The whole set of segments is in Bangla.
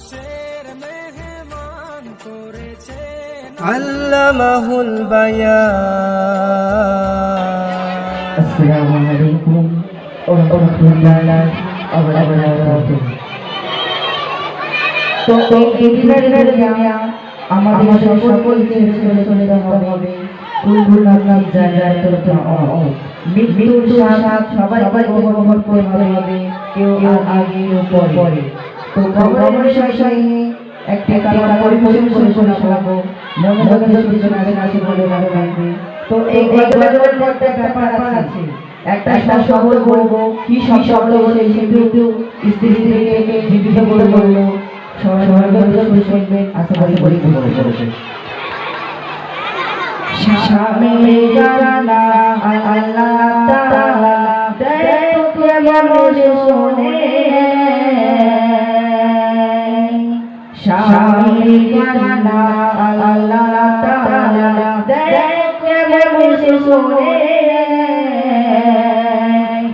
মানুষের মেহমান করেছে আল্লামাহুল বায়ান আসসালামু আলাইকুম ওয়া রাহমাতুল্লাহি ওয়া বারাকাতুহু। তো এই দিনের আমাদের সকলকে চলে চলে যেতে হবে। কুলকুল নাম জায়গায় করতে মৃত্যুর সাথ সবাই সবাই গ্রহণ করতে হবে। কেউ আগে কেউ পরে একটা কালা পরিপূর্ণ করে শোনা শোনাবো মনে মনে সূচনা আছে বলে ভালো লাগবে। তো এই গজলের মধ্যে ব্যাপার আছে। একটা শব্দ বলব কি শব্দ বলে কিন্তু স্ত্রী থেকে জীবিত করে বলব সবাই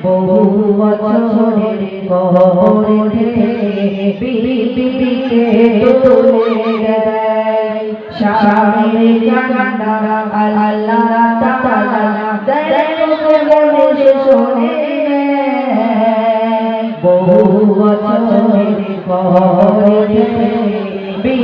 বহু বছরের গহরে বিবিকে তুলে দেয়। সামনে জানা আল্লাহ তাআলা কেমন শোনে। বহু বছরের গহরে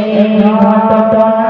এই ঘটনা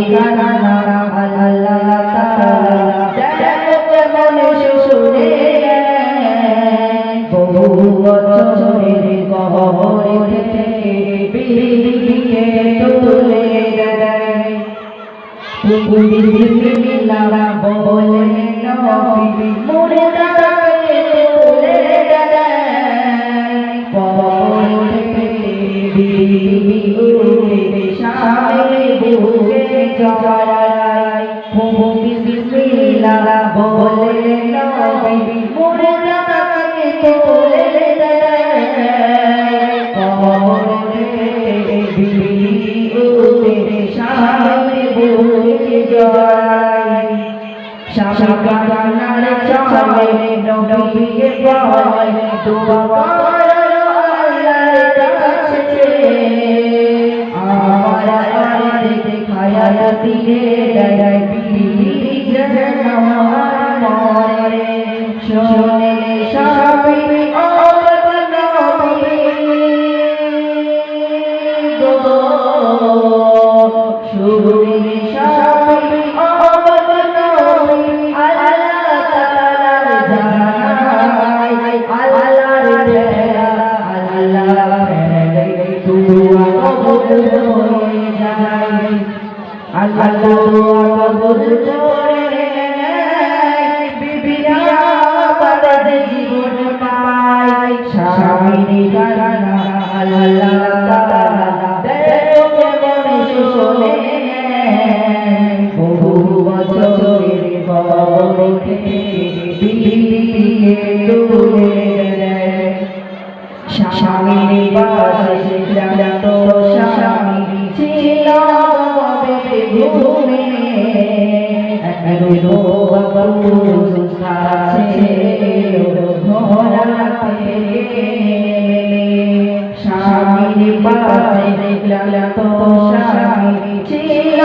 স্বামী গানা বুকে জড়ায় বিসমিল্লাহ বলে নবী মোরে দাদাকে তুলে দেয়। পরে বিবি উড়ে সামনে বুকে জড়ায় শাকানার চলে নবীকে বলে দোয়া আল্লাহ কবুল করে বিবিয়া বাদে জীবন পাই স্বামী গানা আল্লাহ তাআলা দেখো কেমন শোনে বহু বছরের গর্ভে বিবিকে স্বামীর বাসে জানত স্বামী ছিল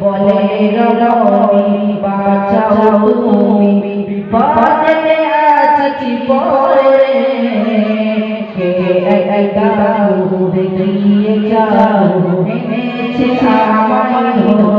বলে রমি বাঁচাও তুমি বিপদে আছি পরে। কে একা দেখিয়ে যাও এনেছে আমার